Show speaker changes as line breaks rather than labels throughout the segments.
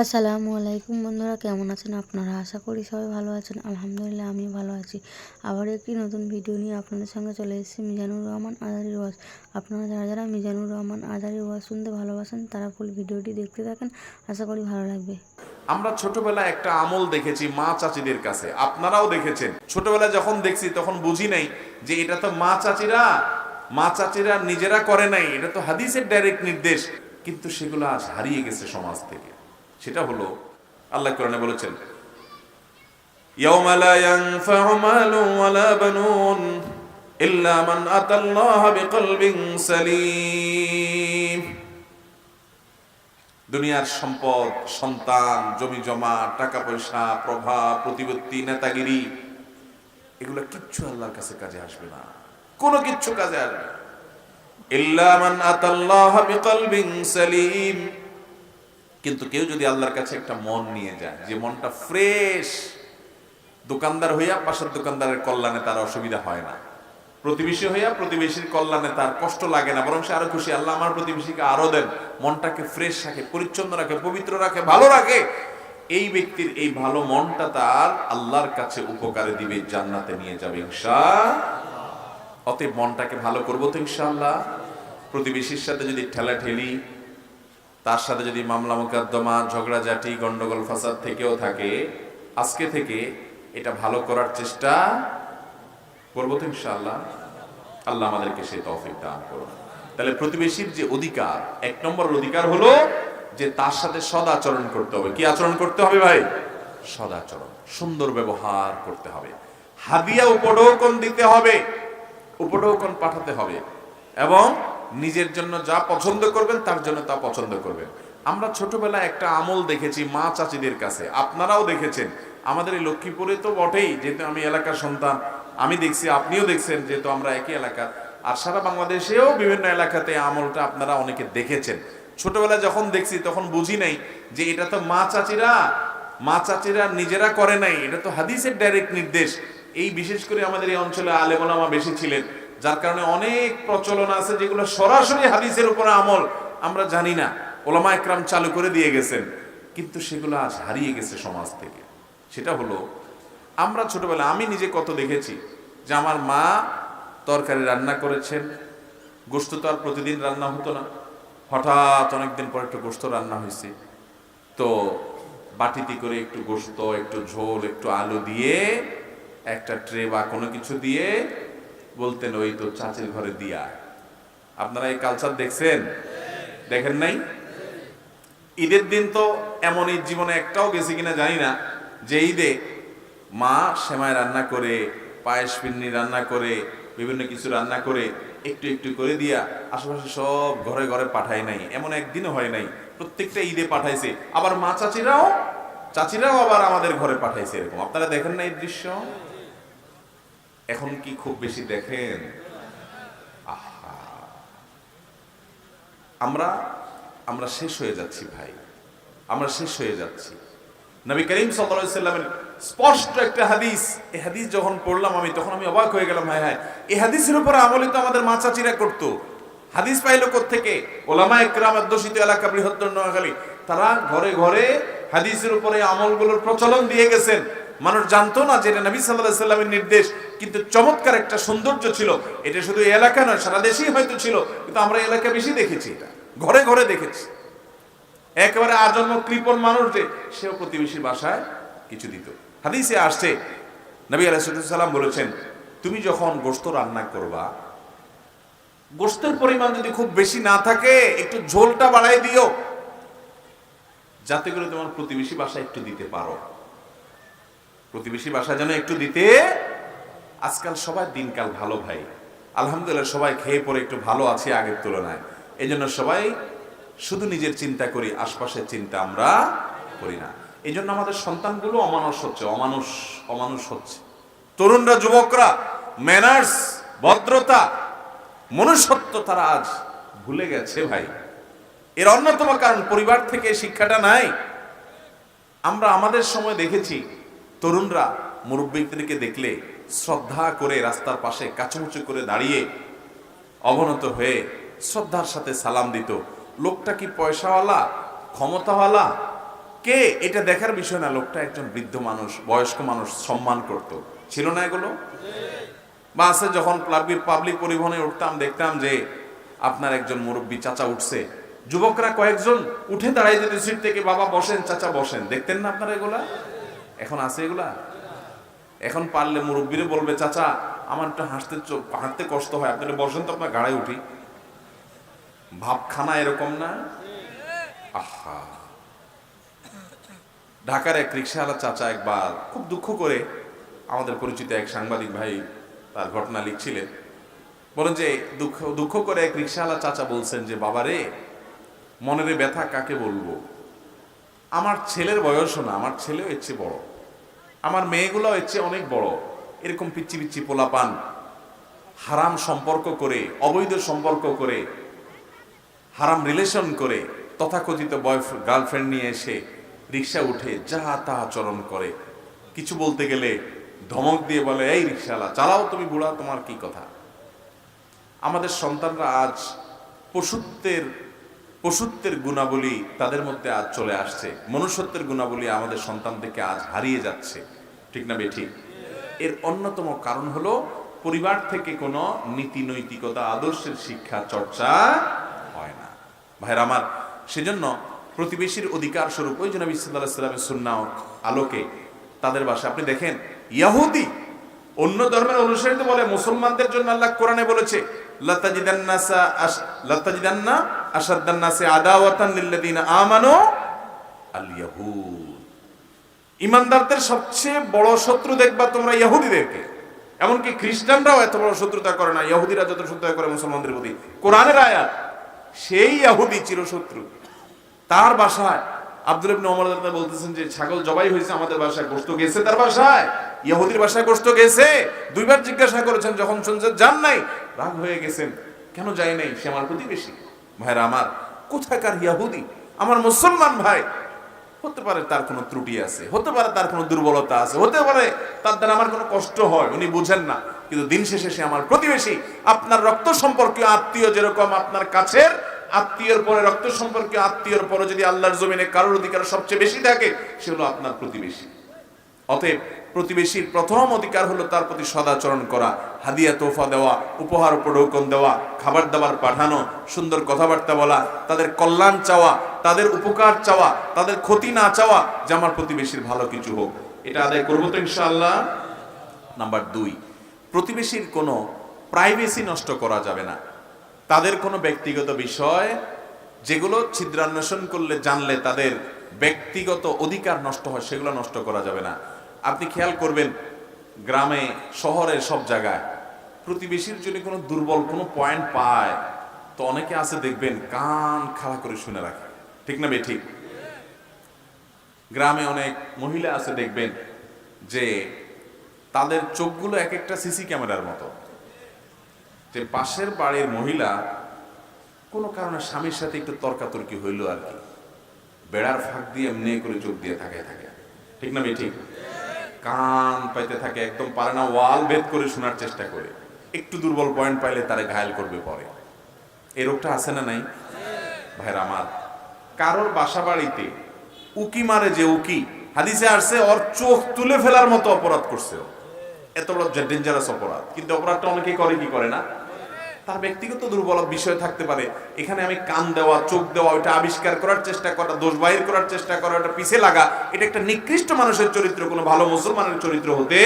আসসালামু আলাইকুম বন্ধুরা, কেমন আছেন আপনারা? আশা করি সবাই ভালো আছেন। আলহামদুলিল্লাহ আমি ভালো আছি। আবার একটি নতুন ভিডিও নিয়ে আপনাদের সঙ্গে চলে এসেছি, মিজানুর রহমান আজারি ওয়াজ। আপনারা যারা যারা মিজানুর রহমান আজারি ওয়াজ শুনতে ভালোবাসেন, তারা ফুল ভিডিওটি দেখতে থাকেন। আশা করি ভালো লাগবে।
আমরা ছোটবেলায় একটা আমল দেখেছি মা চাচিদের কাছে। আপনারাও দেখেছেন। ছোটবেলায় যখন দেখছি, তখন বুঝি নাই যে এটা তো মা চাচিরা। মা চাচিরা নিজেরা করে নাই। এটা তো হাদিসের ডাইরেক্ট নির্দেশ। কিন্তু সেগুলো আজ হারিয়ে গেছে সমাজ থেকে। সেটা হলো আল্লাহ কোরআনে বলেছেন দুনিয়ার সম্পদ, সন্তান জমি জমা টাকা পয়সা প্রভাব, প্রতিপত্তি, নেতাগিরি, এগুলো কিচ্ছু আল্লাহর কাছে কাজে আসবে না। কোনো কিচ্ছু কাজে আসবে না। ইল্লামান আতাল্লাহ বিকল্বিং সালিম। কিন্তু কেউ যদি আল্লাহর কাছে একটা মন নিয়ে যায়, যে মনটা ফ্রেশ দোকানদার হইয়া পাশের দোকানদারের কল্যাণে তার অসুবিধা হয় না। প্রতিবেশী হইয়া প্রতিবেশীর কল্যাণে তার কষ্ট লাগে না, বরং সে আরও খুশি, আল্লাহ আমার প্রতিবেশীকে আরও দেন, মনটাকে ফ্রেশ রাখে, পরিচ্ছন্ন রাখে, পবিত্র রাখে, ভালো রাখে। এই ব্যক্তির এই ভালো মনটা তার আল্লাহর কাছে উপকারে দিবে, জান্নাতে নিয়ে যাবে ইনশা অতএব মনটাকে ভালো করব তো ইনশাআল্লাহ। প্রতিবেশীর সাথে যদি ঠেলা ঠেলি তার সাথে যদি মামলা মোকদ্দমা, ঝগড়াঝাটি, গন্ডগোল, ফাসাদ থেকেও থাকে, আজকে থেকে এটা ভালো করার চেষ্টা করব তো ইনশাআল্লাহ। আল্লাহ আমাদেরকে সেই তৌফিক দান করুন। তাহলে প্রতিবেশীর যে অধিকার, এক নম্বর অধিকার হলো যে তার সাথে সদাচরণ করতে হবে। কি আচরণ করতে হবে ভাই? সদাচরণ, সুন্দর ব্যবহার করতে হবে। হাদিয়া উপঢৌকন দিতে হবে, উপঢৌকন পাঠাতে হবে এবং নিজের জন্য যা পছন্দ করবেন, তার জন্য তা পছন্দ করবেন। আমরা ছোটবেলায় একটা আমল দেখেছি মা চাচিদের কাছে। আপনারাও দেখেছেন। আমাদের এই লক্ষ্মীপুরে তো বটেই, যেহেতু আমি এলাকার সন্তান, আমি দেখছি, আপনিও দেখছেন, যেহেতু আমরা একই এলাকার আর সারা বাংলাদেশেও বিভিন্ন এলাকাতে আমলটা আপনারা অনেকে দেখেছেন। ছোটবেলায় যখন দেখছি, তখন বুঝি নাই যে এটা তো মা চাচিরা মা চাচিরা নিজেরা করে নাই। এটা তো হাদিসের ডাইরেক্ট নির্দেশ। এই বিশেষ করে আমাদের এই অঞ্চলে আলেমোলামা বেশি ছিলেন। যার কারণে অনেক প্রচলন আছে যেগুলো সরাসরি হাদিসের উপরে আমল আমরা জানি না। ওলামা একরাম চালু করে দিয়ে গেছেন। কিন্তু সেগুলো আজ হারিয়ে গেছে সমাজ থেকে। সেটা হলো, আমরা ছোটবেলা আমি নিজে কত দেখেছি যে আমার মা তরকারি রান্না করেছেন, গোস্ত তো আর প্রতিদিন রান্না হতো না। হঠাৎ অনেকদিন পর একটু গোস্ত রান্না হয়েছে। তো বাটিতে করে একটু গোস্ত, একটু ঝোল, একটু আলু দিয়ে একটা ট্রে বা কোনো কিছু দিয়ে বলতেন, ওই তো চাচির ঘরে দিয়া। আপনারা এই কালচার দেখছেন? দেখেন নাই? ঈদের দিন তো এমন ঈদ জীবনে একটাও গেছে কিনা জানি না। যে ঈদে মা সেমাই রান্না করে, পায়েস পিন্নি রান্না করে, বিভিন্ন কিছু রান্না করে, একটু একটু করে দিয়া আশেপাশে সব ঘরে ঘরে পাঠায় নাই। এমন একদিনও হয় নাই। প্রত্যেকটা ঈদে পাঠাইছে। আবার মা চাচিরাও চাচিরাও আবার আমাদের ঘরে পাঠাইছে এরকম। আপনারা দেখেন না এই দৃশ্য? এখন কি খুব বেশি দেখেন? আমরা আমরা শেষ হয়ে যাচ্ছি ভাই। আমরা শেষ হয়ে যাচ্ছি। নবী করিম সাল্লামের স্পষ্ট একটা হাদিস এ হাদিস যখন পড়লাম আমি, তখন আমি অবাক হয়ে গেলাম, হায় হ্যাঁ। এই হাদিসের উপর আমলে তো আমাদের মা চাচিরা করতো। হাদিস পাইলো থেকে ওলামা একরাম অধ্যুষিত এলাকা বৃহত্তর নোয়াখালী। তারা ঘরে ঘরে হাদিসের উপরে আমলগুলোর প্রচলন দিয়ে গেছেন। মানুষ জানতো না যে নবী সাল্লাহ সাল্লামের নির্দেশ, কিন্তু চমৎকার একটা সৌন্দর্য ছিল। এটা শুধু এলাকা নয়, সারা দেশেই হয়তো ছিল, কিন্তু আমরা এলাকা বেশি দেখেছি এটা। ঘরে ঘরে দেখেছি। একেবারে আজন্ম কৃপণ মানুষ যে, সেও প্রতিবেশীর বাসায় কিছু দিত। হাদিসে আসছে, নবী আলাইসাল্লাম বলেছেন, তুমি যখন গোস্ত রান্না করবা গোস্তের পরিমাণ যদি খুব বেশি না থাকে, একটু ঝোলটা বাড়াই দিও। যাতে করে তোমার প্রতিবেশী বাসায় একটু দিতে পারো। প্রতিবেশী বাসা যেন একটু দিতে। আজকাল সবার দিনকাল ভালো ভাই। আলহামদুলিল্লাহ সবাই খেয়ে পরে একটু ভালো আছে আগের তুলনায়। এই জন্য সবাই শুধু নিজের চিন্তা করি, আশপাশের চিন্তা আমরা করি না। এই জন্য আমাদের সন্তানগুলো অমানুষ হচ্ছে, অমানুষ অমানুষ হচ্ছে। তরুণরা, যুবকরা ম্যানার্স ভদ্রতা, মনুষ্যত্ব তারা আজ ভুলে গেছে ভাই। এর অন্যতম কারণ, পরিবার থেকে শিক্ষাটা নাই। আমরা আমাদের সময় দেখেছি তরুণরা মুরব্বীদেরকে দেখলে শ্রদ্ধা করে রাস্তার পাশে কাছুমুচু করে দাঁড়িয়ে অবনত হয়ে শ্রদ্ধার সাথে সালাম দিত। লোকটা কি পয়সাওয়ালা? ক্ষমতাওয়ালা? কে? এটা দেখার বিষয় না। লোকটা একজন বৃদ্ধ মানুষ, বয়স্ক মানুষ, সম্মান করত। ছিল না এগুলো? বাসে, যখন পাবলিক পাবলিক পরিবহনে উঠতাম, দেখতাম যে আপনার একজন মুরব্বী চাচা উঠছে। যুবকরা কয়েকজন উঠে দাঁড়াই যেত সিট থেকে বাবা বসেন, চাচা বসেন। দেখতেন না আপনারা এগুলা? এখন আছে এগুলা? এখন পারলে মুরব্বীরে বলবে, চাচা, আমার একটু হাসতে হাঁটতে কষ্ট হয়। আপনি বসেন তো, আপনার গাড়ায় উঠি। ভাবখানা এরকম না? আহা। ঢাকার এক রিক্সাওয়ালা চাচা একবার খুব দুঃখ করে আমাদের পরিচিত এক সাংবাদিক ভাই তার ঘটনা লিখছিলেন। বলেন যে, দুঃখ দুঃখ করে এক রিক্সাওয়ালা চাচা বলছেন যে, বাবারে, মনের ব্যথা কাকে বলব? আমার ছেলের বয়সও না, আমার ছেলেও এর চেয়ে বড়। আমার মেয়েগুলো এর চেয়ে অনেক বড়। এরকম পিচ্ছি পিচ্ছি পোলাপান, হারাম সম্পর্ক করে, অবৈধ সম্পর্ক করে, হারাম রিলেশন করে, তথাকথিত বয়ফ্রেন্ড গার্লফ্রেন্ড নিয়ে এসে রিক্সা উঠে যাহা তাহা আচরণ করে। কিছু বলতে গেলে ধমক দিয়ে বলে, এই রিক্সাওয়ালা, চালাও তুমি বুড়া, তোমার কি কথা? আমাদের সন্তানরা আজ পশুত্বের পশুত্বের গুণাবলী তাদের মধ্যে আজ চলে আসছে। মনুষ্যত্বের গুণাবলী আমাদের সন্তান থেকে আজ হারিয়ে যাচ্ছে। ঠিক না বেঠিক এর অন্যতম কারণ হলো, পরিবার থেকে কোনো নীতি নৈতিকতা আদর্শের শিক্ষা, চর্চা হয় না। ভাইরা আমার, সেজন্য প্রতিবেশীর অধিকার স্বরূপ ওই জন্য সাল্লামের সুন্না আলোকে তাদের বাসা আপনি দেখেন, ইয়াহুদি অন্য ধর্মের অনুসারীতে বলে, মুসলমানদের জন্য আল্লাহ কোরআনে বলেছে লাতাজিদান্না আশাদ্দান্নাসে আদাওয়াতান লিল্লাযিনা ইয়াহুদ ইমানদারদের সবচেয়ে বড় শত্রু দেখবা তোমরা ইহুদিদেরকে এমনকি খ্রিস্টানরাও এত বড় শত্রুতা করে না ইহুদিরা যত শত্রুতা করে মুসলমানদের প্রতি। কোরআনের আয়াত, সেই ইহুদি চিরশত্রু। তার বাসায় আব্দুল ইবনে ওমর বলতেছেন যে, ছাগল জবাই হয়েছে আমাদের বাসায়, গোশত গেছে তার বাসায়। ইহুদির বাসায় গোশত গেছে। দুইবার জিজ্ঞাসা করেছেন, যখন শুনছেন, যান নাই? রাগ হয়ে গেছেন। কেন যায় নাই? সে আমার প্রতিবেশী। ভাইরা আমার, কোথাকার ইহুদি আমার মুসলমান ভাই। হতে পারে তার কোনো ত্রুটি আছে, হতে পারে তার কোনো দুর্বলতা আছে, হতে পারে তার দ্বারা আমার কোনো কষ্ট হয়, উনি বুঝেন না। কিন্তু দিন শেষে সে আমার প্রতিবেশী। আপনার রক্ত সম্পর্কীয় আত্মীয় যেরকম আপনার কাছের, আত্মীয়র পরে রক্ত সম্পর্কীয় আত্মীয়র পরে যদি আল্লাহর জমিনে কারোর অধিকার সবচেয়ে বেশি থাকে, সে হলো আপনার প্রতিবেশী। অতএব প্রতিবেশীর প্রথম অধিকার হলো তার প্রতি সদাচরণ করা, হাদিয়া তোফা দেওয়া, উপহার উপঢৌকন দেওয়া, খাবার দাবার পাঠানো, সুন্দর কথাবার্তা বলা, তাদের কল্যাণ চাওয়া, তাদের উপকার চাওয়া, তাদের ক্ষতি না চাওয়া, যে আমার প্রতিবেশীর ভালো কিছু হোক। এটা আদায় করব তো ইনশাআল্লাহ। নাম্বার দুই, প্রতিবেশীর কোনো প্রাইভেসি নষ্ট করা যাবে না। তাদের কোনো ব্যক্তিগত বিষয়, যেগুলো ছিদ্রান্বেষণ করলে জানলে তাদের ব্যক্তিগত অধিকার নষ্ট হয়, সেগুলো নষ্ট করা যাবে না। আপনি খেয়াল করবেন, গ্রামে শহরে সব জায়গায় প্রতিবেশীর যদি কোনো দুর্বল কোনো পয়েন্ট পায়, তো অনেকে আছে দেখবেন কান খাড়া করে শুনে রাখে। ঠিক না বে ঠিক গ্রামে অনেক মহিলা আছে দেখবেন যে তাদের চোখগুলো এক একটা সিসি ক্যামেরার মতো। যে পাশের বাড়ির মহিলা কোনো কারণে স্বামীর সাথে একটু তর্কাতর্কি হইল আর কি। বেড়ার ফাঁক দিয়ে এমনি করে চোখ দিয়ে থাকে থাকে। ঠিক না ঠিক কান পাইতে থাকে, একদম পারে না ওয়াল ভেদ করে শোনার চেষ্টা করে। একটু দুর্বল পয়েন্ট পাইলে তারে ঘায়ল করবে পরে। এই রোগটা আছে না নাই? ভাইরা আমার, কারোর বাসা বাড়িতে উকি মারে যে উকি, হাদিসে আসছে, ওর চোখ তুলে ফেলার মতো অপরাধ করছে এত বড় ডেঞ্জারাস অপরাধ। কিন্তু অপরাধটা অনেকেই করে কি করে না? তার ব্যক্তিগত দুর্বল বিষয় থাকতে পারে। এখানে আমি কান দেওয়া, চোখ দেওয়া, ওইটা আবিষ্কার করার চেষ্টা করা, দোষ বাহির করার চেষ্টা করা ওটা পিছে লাগা, এটা একটা নিকৃষ্ট মানুষের চরিত্র, কোনো ভালো মুসলমানের চরিত্র হতে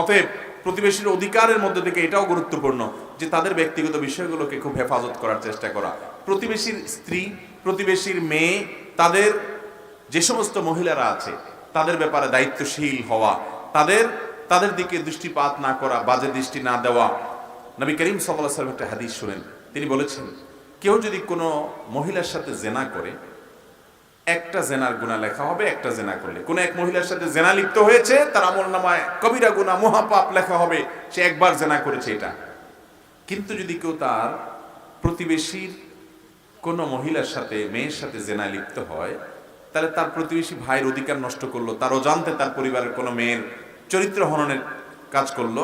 অতএব প্রতিবেশীর অধিকারের মধ্যে থেকে এটাও গুরুত্বপূর্ণ যে তাদের ব্যক্তিগত বিষয়গুলোকে খুব হেফাজত করার চেষ্টা করা। প্রতিবেশীর স্ত্রী, প্রতিবেশীর মেয়ে, তাদের যে সমস্ত মহিলারা আছে, তাদের ব্যাপারে দায়িত্বশীল হওয়া, তাদের তাদের দিকে দৃষ্টিপাত না করা, বাজে দৃষ্টি না দেওয়া নবী করিম সাল্লাহ সাল্লাম একটা হাদিস শুনেন। তিনি বলেছেন, কেউ যদি কোনো মহিলার সাথে জেনা করে, একটা জেনার গুণা লেখা হবে, একটা জেনা করলে। কোনো এক মহিলার সাথে জেনা লিপ্ত হয়েছে, তার আমল নামায় কবিরা গুণা মহাপাপ লেখা হবে, সে একবার জেনা করেছে এটা। কিন্তু যদি কেউ তার প্রতিবেশীর কোনো মহিলার সাথে, মেয়ের সাথে জেনা লিপ্ত হয়, তাহলে তার প্রতিবেশী ভাইয়ের অধিকার নষ্ট করল, তারও জানতে তার পরিবারের কোনো মেয়ের চরিত্র হননের কাজ করল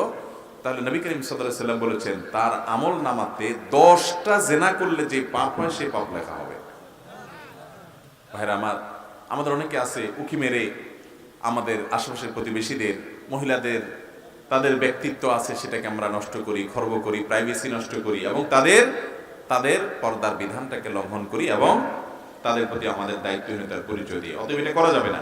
তাহলে নবী করিম সাল্লাহ সাল্লাম বলেছেন, তার আমল নামাতে দশটা জেনা করলে যে পাপ হয়, সে পাপ লেখা হবে। ভাইরা, আমার, আমাদের অনেকে আছে উকি মেরে আমাদের আশেপাশের প্রতিবেশীদের, মহিলাদের, তাদের ব্যক্তিত্ব আছে, সেটাকে আমরা নষ্ট করি, খর্ব করি প্রাইভেসি নষ্ট করি, এবং তাদের তাদের পর্দার বিধানটাকে লঙ্ঘন করি এবং তাদের প্রতি আমাদের দায়িত্বহীনতার পরিচয় দিই। অতএব এটা করা যাবে না।